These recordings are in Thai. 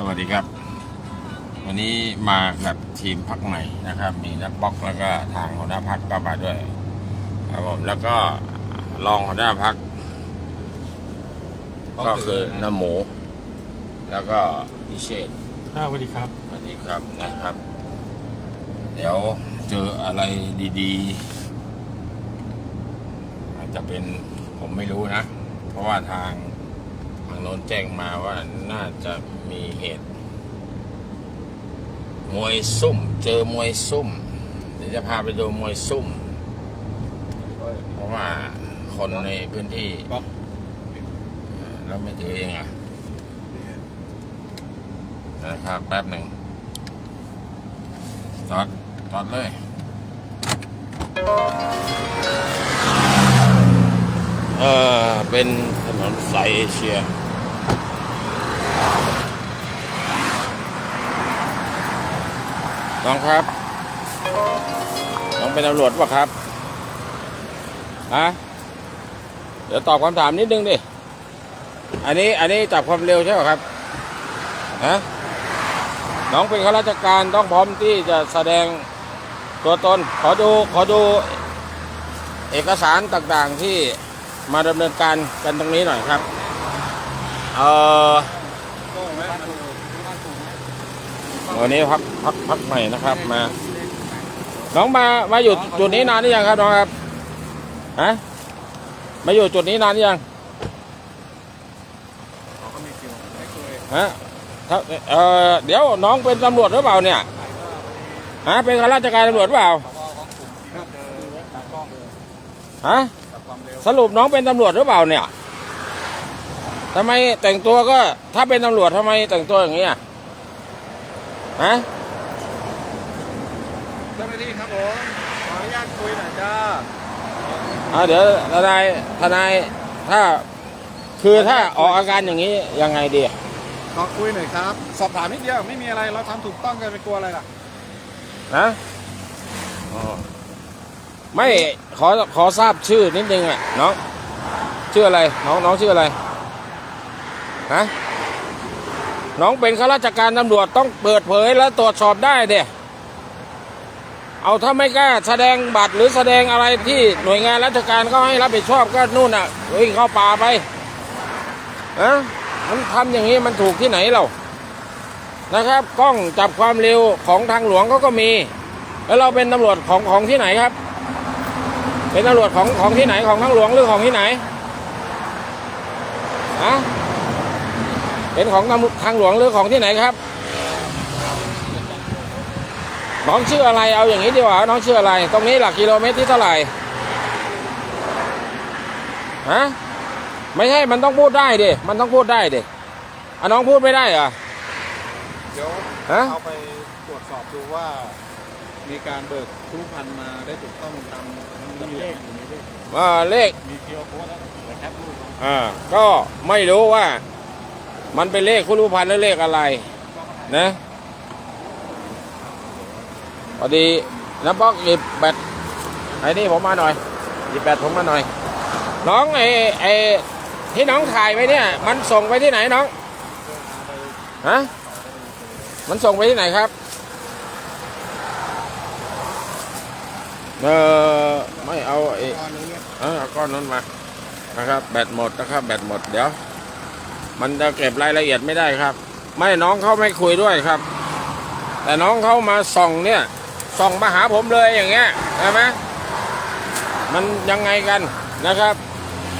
สวัสดีครับ วันนี้มากับทีมพักใหม่นะครับ มีนักบล็อกแล้วก็ทางหัวหน้าพักก็มาด้วยครับผมแล้วก็รองหัวหน้าพัก ก็คือน้ำหมู แล้วก็พิเชษครับสวัสดีครับสวัสดีครับนะครับ เดี๋ยวเจออะไรดีๆ อาจจะเป็นผมไม่รู้นะ เพราะว่าทาง ทางโน้นแจ้งมาว่าน่าจะมีเหตุ มวยซุ่ม เจอมวยซุ่ม เดี๋ยวจะพาไปดูมวยซุ่ม เพราะว่าคนในพื้นที่บล็อกเอ่อแล้วไม่ถือเองอะนะครับแป๊บหนึ่งจอดจอดเลยเออเป็นถนนสายเอเชีย น้องครับ น้องเป็นตำรวจปะครับฮะเดี๋ยวตอบคำถามนิดนึงดิ อันนี้อันนี้จับความเร็วใช่ไหมครับฮะน้องเป็นข้าราชการต้องพร้อมที่จะแสดงตัวตน ขอดูขอดูเอกสารต่างๆที่มาดำเนินการกันตรงนี้หน่อยครับ เอ่อ วันนี้พักพักพักใหม่นะครับมา น้องมามาอยู่จุดนี้นานหรือยังครับน้องครับฮะมาอยู่จุดนี้นานหรือยังเขาก็มีคิวไม่เคยฮะถ้าเอ่อเดี๋ยวน้องเป็นตำรวจหรือเปล่าเนี่ยฮะเป็นข้าราชการตำรวจหรือเปล่าที่เจอตากล้องฮะกับความเร็วสรุปน้องเป็นตำรวจหรือเปล่าเนี่ยทำไมแต่งตัวก็ถ้าเป็นตำรวจทำไมแต่งตัวอย่างนี้อะ ฮะเจ้าหน้าที่ครับผมขออนุญาตคุยหน่อยจ้าอ่าเดี๋ยวทนายทนายถ้าคือถ้าออกอาการอย่างนี้ยังไงดีขอคุยหน่อยครับ สอบถามนิดเดียวไม่มีอะไรเราทำถูกต้องกันไปกลัวอะไรล่ะนะอ๋อไม่ขอขอทราบชื่อนิดนึงอะน้องชื่ออะไรน้องน้องชื่ออะไรฮะ น้องเป็นข้าราชการตำรวจต้องเปิดเผยและตรวจสอบได้เด้เอาถ้าไม่กล้าแสดงบัตรหรือแสดงอะไรที่หน่วยงานราชการเขาให้รับผิดชอบก็นู่นอะวิ่งเข้าป่าไปอะมันทำอย่างนี้มันถูกที่ไหนเรานะครับ กล้องจับความเร็วของทางหลวงเขาก็มี แล้วเราเป็นตำรวจของของที่ไหนครับ เป็นตำรวจของของที่ไหนของทางหลวงหรือของที่ไหนฮะ เป็นของตำทางหลวงหรือของที่ไหนครับ น้องชื่ออะไรเอาอย่างนี้ดีกว่าน้องชื่ออะไร ตรงนี้หลักกิโลเมตรที่เท่าไหร่ฮะไม่ใช่มันต้องพูดได้ดิมันต้องพูดได้ดิอะน้องพูดไม่ได้เหรอเดี๋ยวฮะเอาไปตรวจสอบดูว่า มีการเบิกทุพันมาได้ถูกต้องตามเลขอยู่ในเลขว่าเลขมีเคียวโค้ดแล้วเดี๋ยวแคปรูปมาอ่าก็ไม่รู้ว่า มันเป็นเลขคุณรู้พันธ์หรือเลขอะไร นะพอดีน้ำป๊อกหยิบแบตไอ้นี่ผมมาหน่อยหยิบแบตผมมาหน่อย น้องไอ้ไอ้ที่น้องถ่ายไว้เนี่ย มันส่งไปที่ไหนน้องฮะมันส่งไปที่ไหนครับเออไม่เอาไอ้เออเอาก้อนนั้นมานะครับ แบตหมดนะครับ แบตหมดเดี๋ยว มันจะเก็บรายละเอียดไม่ได้ครับ ไม่น้องเขาไม่คุยด้วยครับ แต่น้องเขามาส่องเนี่ยส่องมาหาผมเลยอย่างเงี้ยใช่ไหมมันยังไงกันนะครับ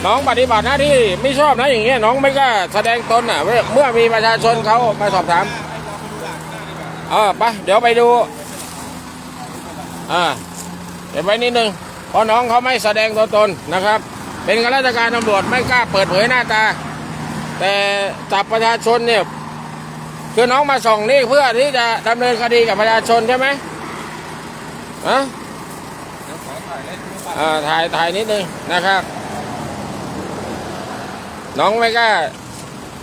น้องปฏิบัติหน้าที่ไม่ชอบนะอย่างเงี้ยน้องไม่กล้าแสดงตนอะเมื่อมีประชาชนเขามาสอบถามเออไปเดี๋ยวไปดูอ่าเดี๋ยวไว้นิดนึงเพราะน้องเขาไม่แสดงตัวตนนะครับ เป็นข้าราชการตำรวจไม่กล้าเปิดเผยหน้าตา แต่จับประชาชนเนี่ยคือน้องมาส่องนี่เพื่อที่จะดำเนินคดีกับประชาชนใช่ไหมฮะเดี๋ยวขอถ่ายเลขรูปอ่าถ่ายถ่ายนิดนึงนะครับ น้องไม่กล้า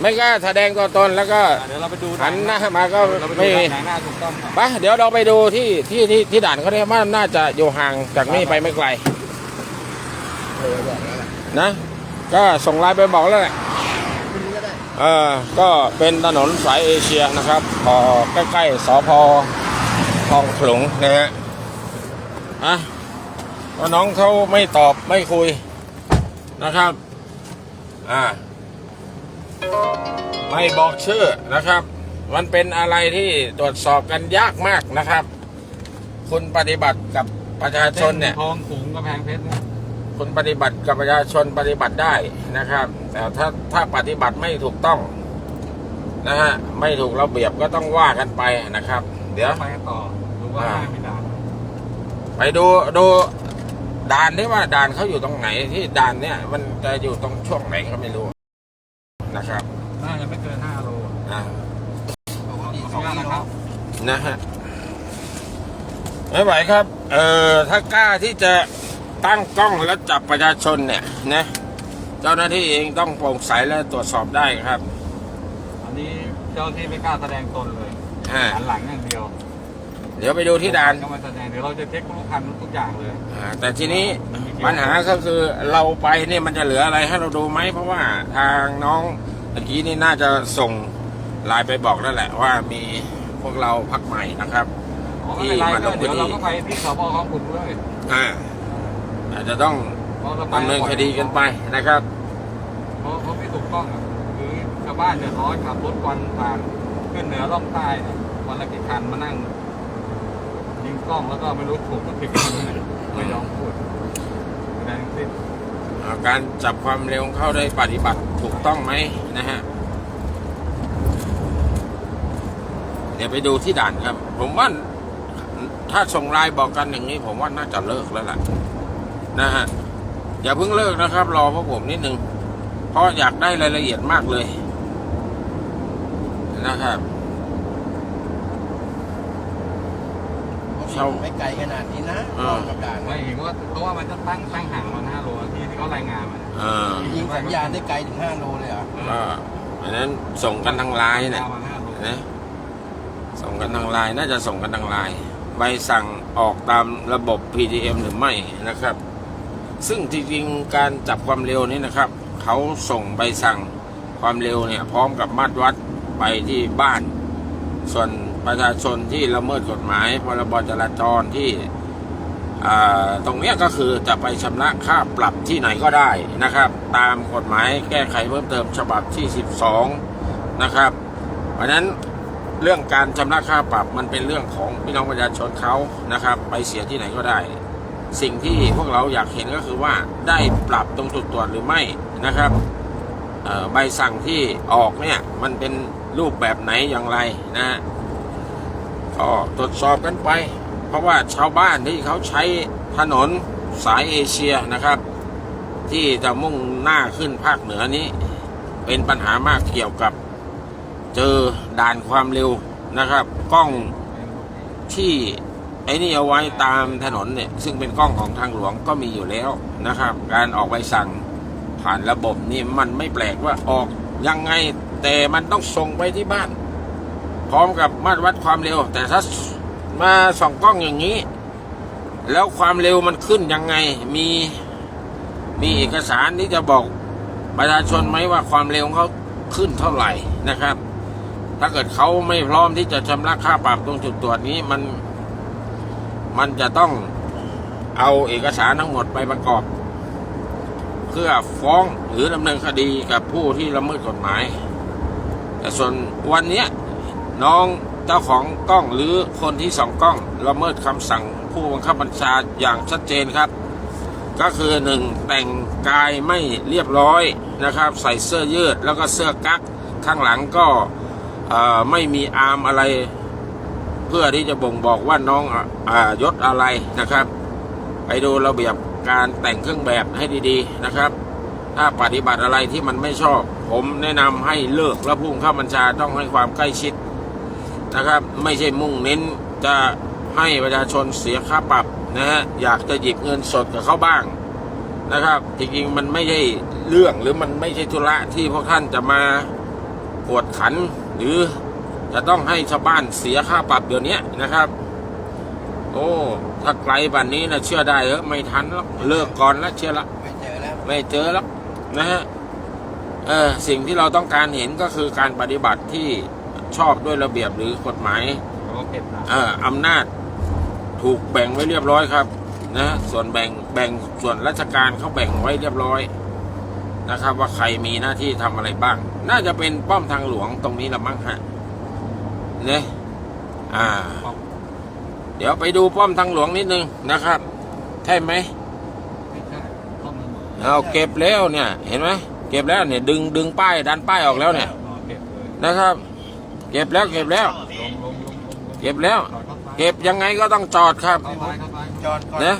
ไม่กล้าแสดงตัวตนแล้วก็เดี๋ยวเราไปดูหันหน้ามาก็เราไปดูไม่มีหน้าถูกต้องครับไปเดี๋ยวเราไปดูที่ที่ที่ที่ด่านเขาเนี่ยว่าน่าจะอยู่ห่างจากนี่ไปไม่ไกลเออบอกแล้วแหละนะ ก็ส่งไลน์ไปบอกแล้วแหละคุณก็ได้ เออก็เป็นถนนสายเอเชียนะครับพอใกล้ๆสพคลองขลุงนะฮะอะก็น้องเขาไม่ตอบไม่คุยนะครับ อ่า ไม่บอกชื่อนะครับ มันเป็นอะไรที่ตรวจสอบกันยากมากนะครับ คุณปฏิบัติกับประชาชนเนี่ยทองสูงกระแพงเพชรนะ คุณปฏิบัติกับประชาชนปฏิบัติได้นะครับ แต่ถ้าถ้าปฏิบัติไม่ถูกต้องนะฮะไม่ถูกระเบียบก็ต้องว่ากันไปนะครับ เดี๋ยวไปต่อดูว่าอ่าไม่ด่าไปดูดูด่านที่ว่าด่านเขาอยู่ตรงไหนที่ด่านเนี่ยมันจะอยู่ตรงช่วงไหนก็ไม่รู้นะครับน่าจะไม่เกินห้าโลอ่าขออนุญาตนะครับนะฮะไม่ไหวครับ เออถ้ากล้าที่จะ ตั้งกล้องแล้วจับประชาชนเนี่ยนะเจ้าหน้าที่เองต้องโปร่งใสและตรวจสอบได้ครับ อันนี้เจ้าที่ไม่กล้าแสดงตนเลยอ่าหันหลังอย่างเดียวเดี๋ยวไปดูที่ด่านก็มาแสดงเดี๋ยวเราจะเช็คทุกคันทุกอย่างเลยอ่าแต่ทีนี้ปัญหาก็คือเราไปเนี่ยมันจะเหลืออะไรให้เราดูไหมเพราะว่าทางน้องเมื่อกี้นี่น่าจะส่งไลน์ไปบอกแล้วแหละว่ามีพวกเราพักใหม่นะครับอ๋อไม่เป็นไรที่มาลก็งพื้เดี๋ยนวที่เราก็ไปที่สพคลองขุนด้วยอ่า อาจจะต้องเพราะเราไปดำเนินคดีกันไปนะครับ เพราะเพราะไม่ถูกต้องอะคือชาวบ้านเดือดร้อนขับรถควันผ่านขึ้นเหนือล่องใต้เนี่ยวันละกี่คันมานั่งยิงกล้องแล้วก็ไม่รู้ถูกก็ผิดกันไม่ยอมพูดแสดงสิ้นอ่าการจับความเร็วของเขาได้ปฏิบัติถูกต้องไหมนะฮะ เดี๋ยวไปดูที่ด่านครับ ผมว่าถ้าส่งไลน์บอกกันอย่างนี้ ผมว่าน่าจะเลิกแล้วล่ะ นะฮะอย่าเพิ่งเลิกนะครับ รอพวกผมนิดนึงเพราะอยากได้รายละเอียดมากเลย นะครับเช่าไม่ไกลขนาดนี้นะอ่ารอบกับด่านไม่เห็นว่าเพราะว่ามันจะตั้งตั้งห่างมันห้าโลที่ที่เขารายงานมาเนี่ยเออยิงสัญญาณได้ไกลถึง5โลเลยเหรอก็อันนั้นส่งกันทางไลน์เนี่ยยาวมาห้าโลนะส่งกันทางไลน์น่าจะส่งกันทางไลน์ใบสั่งออกตามระบบ PTM หรือไม่นะครับ ซึ่งจริงๆการจับความเร็วนี้นะครับ เขาส่งใบสั่งความเร็วเนี่ยพร้อมกับมาตรวัดไปที่บ้าน ส่วนประชาชนที่ละเมิดกฎหมายพรบจราจรที่ตรงนี้ก็คือจะไปชำระค่าปรับที่ไหนก็ได้นะครับ ตามกฎหมายแก้ไขเพิ่มเติมฉบับที่ 12 นะครับ เพราะนั้นเรื่องการชำระค่าปรับมันเป็นเรื่องของพี่น้องประชาชนเขานะครับ ไปเสียที่ไหนก็ได้ สิ่งที่พวกเราอยากเห็นก็คือว่าได้ปรับตรงจุดตรวจหรือไม่นะครับใบสั่งที่ออกเนี่ยมันเป็นรูปแบบไหนอย่างไรนะฮะก็ตรวจสอบกันไป เพราะว่าชาวบ้านที่เขาใช้ถนนสายเอเชียนะครับ ที่จะมุ่งหน้าขึ้นภาคเหนือนี้ เป็นปัญหามากเกี่ยวกับเจอด่านความเร็วนะครับ กล้องที่ ไอ้นี่เอาไว้ตามถนนเนี่ย ซึ่งเป็นกล้องของทางหลวงก็มีอยู่แล้วนะครับ การออกใบสั่งผ่านระบบนี่มันไม่แปลกว่าออกยังไงแต่มันต้องส่งไปที่บ้าน พร้อมกับมาตรวัดความเร็ว แต่ถ้ามาส่องกล้องอย่างนี้ แล้วความเร็วมันขึ้นยังไงมีมีเอกสารที่จะบอกประชาชนไหมว่าความเร็วของเขาขึ้นเท่าไหร่นะครับ ถ้าเกิดเขาไม่พร้อมที่จะชำระค่าปรับตรงจุดตรวจนี้มัน มันจะต้องเอาเอกสารทั้งหมดไปประกอบ เพื่อฟ้องหรือดำเนินคดีกับผู้ที่ละเมิดกฎหมาย แต่ส่วนวันนี้น้องเจ้าของกล้องหรือคนที่ส่องกล้องละเมิดคำสั่งผู้บังคับบัญชาอย่างชัดเจนครับ ก็คือหนึ่งแต่งกายไม่เรียบร้อยนะครับ ใส่เสื้อยืดแล้วก็เสื้อกั๊กข้างหลังก็ไม่มีอาร์มอะไร เพื่อที่จะบ่งบอกว่าน้องอ่ายศอะไรนะครับ ไปดูระเบียบการแต่งเครื่องแบบให้ดีๆนะครับ ถ้าปฏิบัติอะไรที่มันไม่ชอบ ผมแนะนำให้เลิกและผู้บังคับบัญชาต้องให้ความใกล้ชิดนะครับ ไม่ใช่มุ่งเน้นจะให้ประชาชนเสียค่าปรับนะฮะอยากจะหยิบเงินสดกับเขาบ้างนะครับ จริงๆมันไม่ใช่เรื่องหรือมันไม่ใช่ธุระที่พวกท่านจะมากวดขันหรือ จะต้องให้ชาวบ้านเสียค่าปรับเดี๋ยวนี้นะครับ โอ้ถ้าไกลบันนี้นะเชื่อได้เออไม่ทันแล้วเลิกก่อนแล้วเชื่อละไม่เจอแล้วไม่เจอแล้วนะฮะเออสิ่งที่เราต้องการเห็นก็คือการปฏิบัติที่ชอบด้วยระเบียบหรือกฎหมายเขาเก็บนะเอ่ออำนาจถูกแบ่งไว้เรียบร้อยครับ นะส่วนแบ่งแบ่งส่วนราชการเขาแบ่งไว้เรียบร้อยนะครับ ว่าใครมีหน้าที่ทำอะไรบ้าง น่าจะเป็นป้อมทางหลวงตรงนี้ละมั้งฮะ เนี่ยอ่า เดี๋ยวไปดูป้อมทางหลวงนิดนึงนะครับ ใช่ไหมไม่ใช่ข้อมูลหมดเอาเก็บแล้วเนี่ย เห็นไหมเก็บแล้วเนี่ย ดึงดึงป้ายดันป้ายออกแล้วเนี่ยรอเก็บเลยนะครับ เก็บแล้วเก็บแล้วลงลงลงลงลงเก็บแล้วจอดเข้าซ้ายเก็บยังไงก็ต้องจอดครับเข้าซ้ายเข้าซ้ายจอดก่อนนะ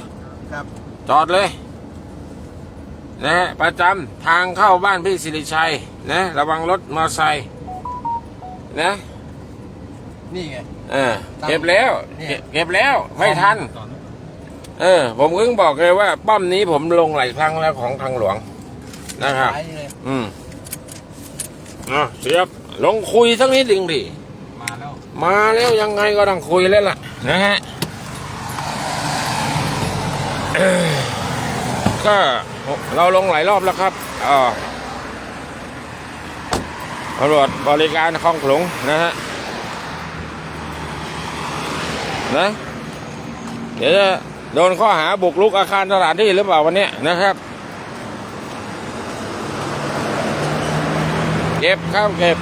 ครับจอดเลยนะฮะประจำทางเข้าบ้านพี่สิริชัยนะ ระวังรถมอเตอร์ไซค์นะ นี่ไง เออเก็บแล้ว เนี่ย เก็บเก็บแล้ว ไม่ทันจอดเออ ผมเพิ่งบอกเลยว่า ป้อมนี้ผมลงหลายครั้งแล้วของทางหลวง นะครับซ้ายนี่เลยอืมอะเสียบลงคุยสักนิดหนึ่งดิ มาแล้วมาแล้วยังไงก็ต้องคุยแล้วล่ะ นะฮะเอ่อก็เราลงหลายรอบแล้วครับอ่าตำรวจบริการคลองขลุงนะฮะ นะ เดี๋ยวจะโดนข้อหาบุกรุกอาคารสถานที่หรือเปล่าวันนี้นะครับเก็บครับเก็บ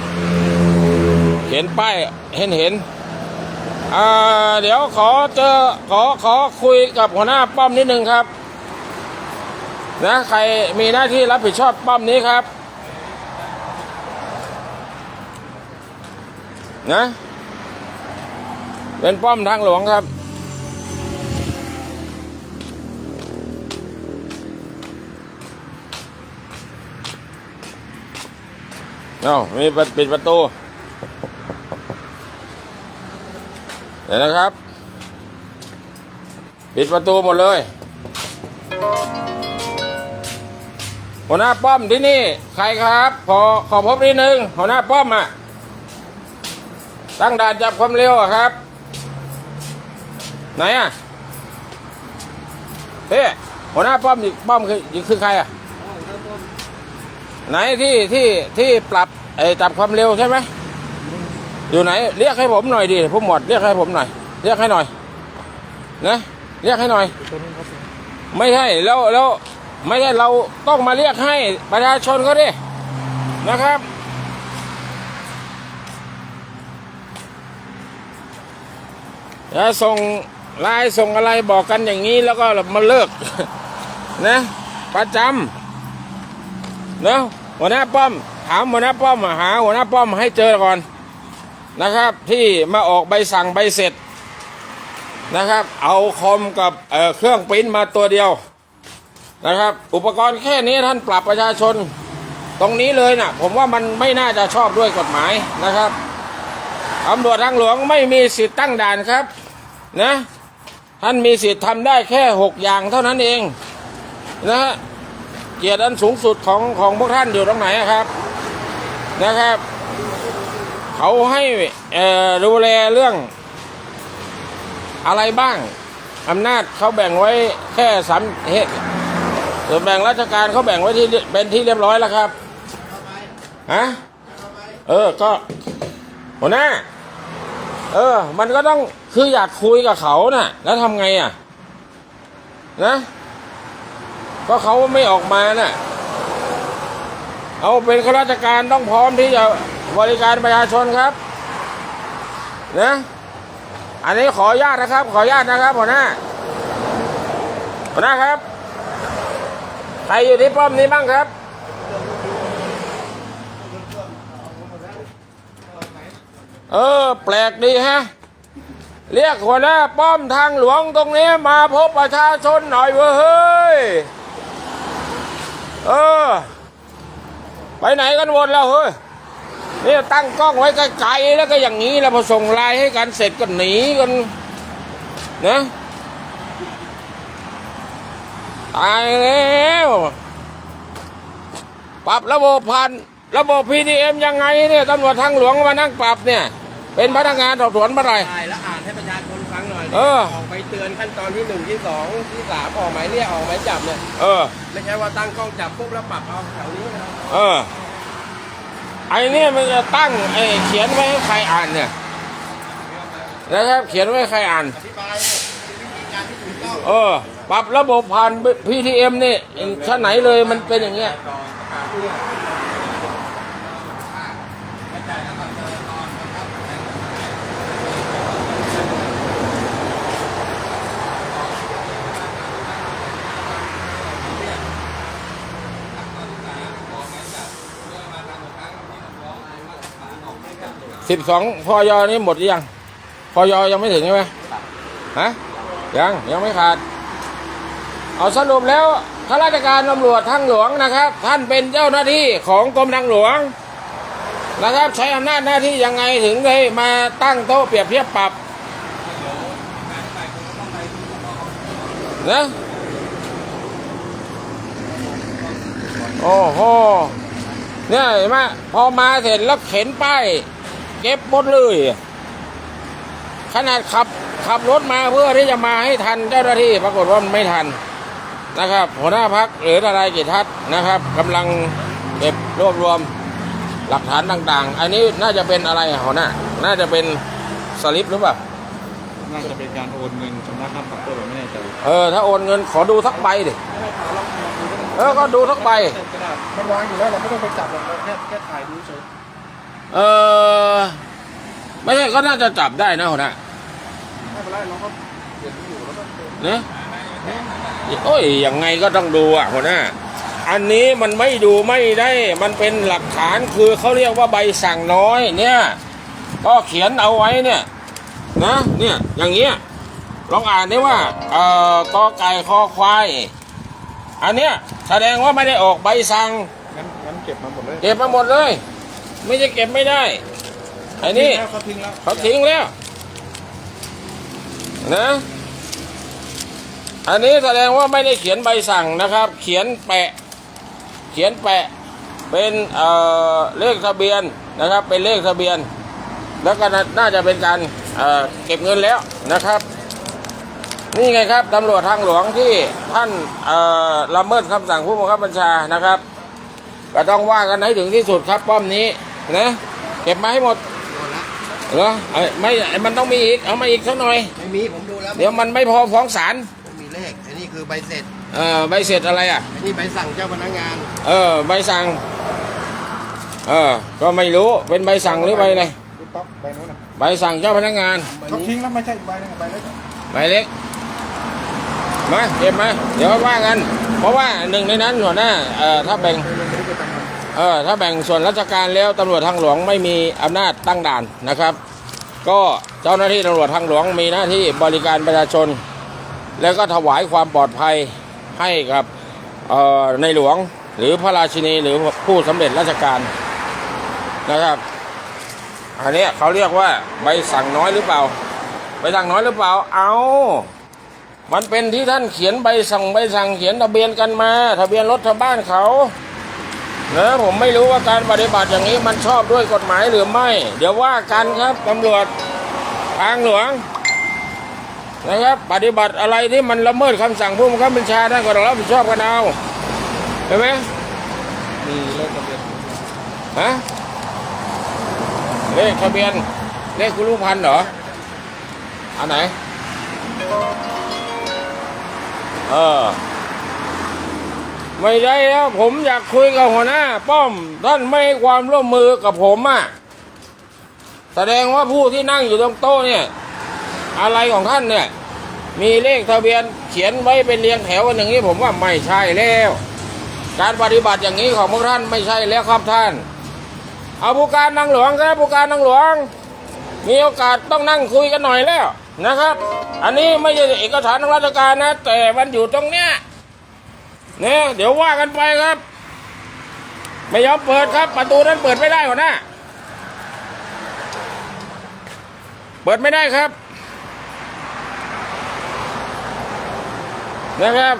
เห็นป้ายเห็นเห็นอ่าเดี๋ยวขอเจอขอขอคุยกับหัวหน้าป้อมนิดนึงครับ นะใครมีหน้าที่รับผิดชอบป้อมนี้ครับ นะ เป็นป้อมทางหลวงครับ เอามีปิดประตู เดี๋ยวนะครับ ปิดประตูหมดเลยหัวหน้าป้อมที่นี่ ใครครับ ขอขอพบนิดนึงหัวหน้าป้อมอะ ตั้งด่านจับความเร็วอะครับ ไหนอะเฮ้หัวหน้าป้อมอีกป้อมคือคือใครอะไหนที่ที่ที่ปรับไอ้จับความเร็วใช่ไหมอยู่ไหน เรียกให้ผมหน่อยดิผู้หมวดเรียกให้ผมหน่อย เรียกให้หน่อยนะเรียกให้หน่อย ไม่ใช่แล้วแล้วไม่ใช่เราต้องมาเรียกให้ประชาชนเขาดินะครับจะส่ง ไลน์ส่งอะไรบอกกันอย่างนี้แล้วก็มาเลิกนะประจำเนาะหัวหน้าป้อม ถามหัวหน้าป้อมหาหัวหน้าป้อมให้เจอก่อนนะครับ ที่มาออกใบสั่งใบเสร็จนะครับ เอาคอมกับเเครื่องปริ้นมาตัวเดียวนะครับ อุปกรณ์แค่นี้ท่านปรับประชาชนตรงนี้เลยนะผมว่ามันไม่น่าจะชอบด้วยกฎหมายนะครับตำรวจทางหลวงไม่มีสิทธิ์ตั้งด่านครับนะ ท่านมีสิทธิ์ทำได้แค่หกอย่างเท่านั้นเองนะฮะเกียรติอันสูงสุดของของพวกท่านอยู่ตรงไหนครับนะครับ เขาให้ดูแลเรื่องอะไรบ้างอำนาจเขาแบ่งไว้แค่สามเหตุส่วนแบ่งราชการเขาแบ่งไว้ที่เป็นที่เรียบร้อยแล้วครับฮะเออก็หัวหน้าเออ มันก็ต้อง คืออยากคุยกับเขาน่ะ แล้วทำไงอะ นะก็เขาไม่ออกมาน่ะ เอาเป็นข้าราชการต้องพร้อมที่จะบริการประชาชนครับ นะ อันนี้ขอญาตนะครับ ขอญาตนะครับหัวหน้าหัวหน้าครับ ใครอยู่ที่ป้อมนี้บ้างครับเออ แปลกดีฮะ เรียกหัวหน้าป้อมทางหลวงตรงนี้มาพบประชาชนหน่อยเว้ย เออ ไปไหนกันหมดแล้วเฮ้ย นี่ตั้งกล้องไว้ไกลๆแล้วก็อย่างนี้แล้วพอส่งไลน์ให้กันเสร็จก็หนีกันนะตายแล้วปรับระบบพันระบบ PDM ยังไงเนี่ยตำรวจทางหลวงมานั่งปรับเนี่ย เป็นพนักงานสอบสวนเมื่อไหร่ เออ ออกไปเตือนขั้นตอนที่หนึ่งที่สองที่สามออกหมายเรียกออกหมายจับเนี่ยเออ ไม่ใช่ว่าตั้งกล้องจับปุ๊บแล้วปรับเอาแถวนี้นะเออ ไอ้เนี่ยมันจะตั้งไอ้เขียนไว้ให้ใครอ่านเนี่ยนะครับเขียนไว้ให้ใครอ่าน อธิบายเนี่ยวิธีการที่ถูกต้องเออ ปรับระบบผ่าน PTM นี่ชั้นไหนเลยมันเป็นอย่างเงี้ย สิบสองพอยอนี่หมดหรือยังพอยอยังไม่ถึงใช่ไหมฮะยังยังไม่ขาด เอาสรุปแล้วข้าราชการตำรวจทางหลวงนะครับ ท่านเป็นเจ้าหน้าที่ของกรมทางหลวงนะครับ ใช้อำนาจหน้าที่ยังไงถึงได้มาตั้งโต๊ะเปรียบเทียบปรับนะโอ้โหเนี่ยเห็นไหมพอมาเสร็จแล้วเข็นป้าย เก็บหมดเลย ขนาดขับขับรถมาเพื่อที่จะมาให้ทันเจ้าหน้าที่ปรากฏว่ามันไม่ทันนะครับ หัวหน้าพักหรืออะไรกิจทัศน์นะครับกำลังเก็บรวบรวมหลักฐานต่าง ๆ อันนี้น่าจะเป็นอะไรอะหัวหน้า น่าจะเป็นสลิปหรือเปล่าน่าจะเป็นการโอนเงินชำระค่าปรับตัวแบบไม่แน่ใจเออถ้าโอนเงินขอดูสักใบดิเออก็ดูสักใบมันวางอยู่แล้วเราไม่ต้องไปจับหรอกเราแค่แค่ถ่ายดูเฉย เออไม่ใช่ก็น่าจะจับได้นะหัวหน้าไม่เป็นไรเราก็เขียนอยู่แล้วก็นะโอ้ยยังไงก็ต้องดูอะหัวหน้า อันนี้มันไม่ดูไม่ได้ มันเป็นหลักฐานคือเขาเรียกว่าใบสั่งน้อยเนี่ย ก็เขียนเอาไว้เนี่ย นะเนี่ยอย่างเงี้ยลองอ่านได้ว่าเอ่อกอไก่คอควาย อันเนี้ยแสดงว่าไม่ได้ออกใบสั่งงั้นงั้นเก็บมาหมดเลย เก็บมาหมดเลย ไม่จะเก็บไม่ได้ไอ้นี่เขาทิ้งแล้วเขาทิ้งแล้วนะ อันนี้แสดงว่าไม่ได้เขียนใบสั่งนะครับ เขียนแปะ เขียนแปะเป็นเอ่อเลขทะเบียนนะครับ เป็นเลขทะเบียน แล้วก็น่าน่าจะเป็นการเอ่อเก็บเงินแล้วนะครับ นี่ไงครับตำรวจทางหลวงที่ท่านเอ่อละเมิดคำสั่งผู้บังคับบัญชานะครับก็ต้องว่ากันให้ถึงที่สุดครับป้อมนี้ นะเก็บมาให้หมดหมดละเหรอเอ้ยไม่มันต้องมีอีกเอามาอีกสักหน่อย ไม่มีผมดูแล้วเดี๋ยวมันไม่พอฟ้องศาลไม่มีเลขอันนี้คือใบเสร็จเออใบเสร็จอะไรอะ อันนี้ใบสั่งเจ้าพนักงานเออใบสั่งเออก็ไม่รู้เป็นใบสั่งหรือใบอะไรดูต๊อกใบนู้นนะใบสั่งเจ้าพนักงานเขาทิ้งแล้วไม่ใช่ใบนึงใบเล็กใบเล็กมาเก็บมาเดี๋ยวว่ากัน เพราะว่าหนึ่งในนั้นหัวหน้าเอ่อถ้าแบ่ง เออถ้าแบ่งส่วนราชการแล้วตำรวจทางหลวงไม่มีอำนาจตั้งด่านนะครับ ก็เจ้าหน้าที่ตำรวจทางหลวงมีหน้าที่บริการประชาชน แล้วก็ถวายความปลอดภัยให้กับเอ่อในหลวงหรือพระราชินีหรือผู้สำเร็จราชการนะครับ อันนี้เขาเรียกว่าใบสั่งน้อยหรือเปล่า ใบสั่งน้อยหรือเปล่า เอามันเป็นที่ท่านเขียนใบสั่งใบสั่งเขียนทะเบียนกันมา ทะเบียนรถชาวบ้านเขา นะผมไม่รู้ว่าการปฏิบัติอย่างนี้มันชอบด้วยกฎหมายหรือไม่ เดี๋ยวว่ากันครับตำรวจทางหลวงนะครับ ปฏิบัติอะไรที่มันละเมิดคำสั่งผู้บังคับบัญชาท่านก็ต้องรับผิดชอบกันเอาเห็นไหมมีเลขทะเบียนฮะเลขทะเบียนเลขคุณลูกพันธุ์เหรออันไหน เออ ไม่ได้แล้วผมอยากคุยกับหัวหน้า ป้อมท่านไม่ให้ความร่วมมือกับผมอะแสดงว่าผู้ที่นั่งอยู่ตรงโต๊ะเนี่ย อะไรของท่านเนี่ย มีเลขทะเบียนเขียนไว้เป็นเรียงแถวกันอย่างนี้ผมว่าไม่ใช่แล้ว การปฏิบัติอย่างนี้ของพวกท่านไม่ใช่แล้วครับท่าน เอาผู้การนางหลวงครับผู้การนางหลวง มีโอกาสต้องนั่งคุยกันหน่อยแล้วนะครับ อันนี้ไม่ใช่เอกสารทางราชการนะ แต่มันอยู่ตรงเนี้ย เนี่ยเดี๋ยวว่ากันไปครับ ไม่ยอมเปิดครับ ประตูนั้นเปิดไม่ได้หัวหน้าเปิดไม่ได้ครับนะครับ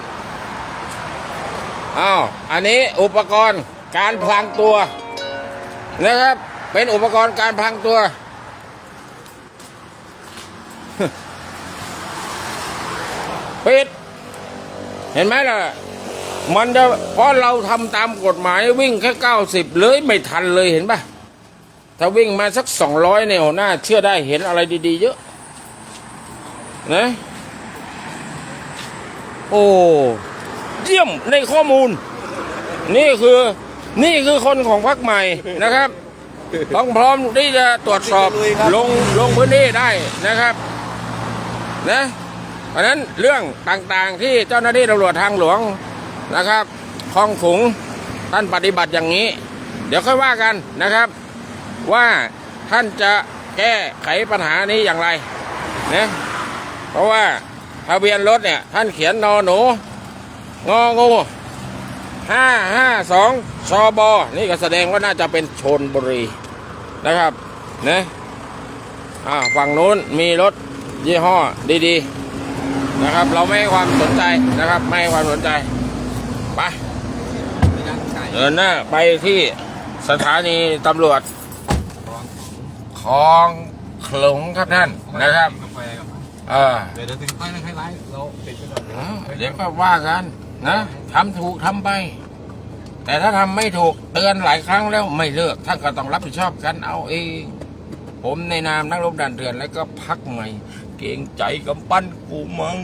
อ้าวอันนี้อุปกรณ์การพลางตัวนะครับ เป็นอุปกรณ์การพลางตัวปิด เห็นไหมล่ะ มันจะเพราะเราทำตามกฎหมายวิ่งแค่เก้าสิบเลยไม่ทันเลยเห็นปะถ้าวิ่งมาสักสองร้อยเนี่ยหน่าเชื่อได้เห็นอะไรดีๆ เยอะนะโอ้เยี่ยมในข้อมูล นี่คือนี่คือคนของพรรคใหม่นะครับ ต้องพร้อมที่จะตรวจสอบลงลงพื้นที่ได้นะครับนะเพราะนั้นเรื่องต่างๆที่เจ้าหน้าที่ตำรวจทางหลวง นะครับคลองขุงท่านปฏิบัติอย่างนี้ เดี๋ยวค่อยว่ากันนะครับ ว่าท่านจะแก้ไขปัญหานี้อย่างไรนะเพราะว่าทะเบียนรถเนี่ย ท่านเขียนนอหนูงองูห้าห้าสองชบอนี่ก็แสดงว่าน่าจะเป็นชนบุรีนะครับนะอ่าฝั่งนู้นมีรถยี่ห้อดีๆนะครับ เราไม่ให้ความสนใจนะครับ ไม่ให้ความสนใจ ไปไม่ยังไก่เดินหน้าไปที่สถานีตำรวจคลองขลุงครับท่านนะครับเออเดี๋ยวถึงไปนะให้ไลฟ์เราติดไปก่อนเดี๋ยวก็ว่ากันนะทำถูกทำไป แต่ถ้าทำไม่ถูกเตือนหลายครั้งแล้วไม่เลิกท่านก็ต้องรับผิดชอบกันเอาเองผมในนามนักรบด่านเถื่อนแล้วก็พักใหม่ เกรงใจกำปั้นกูมัง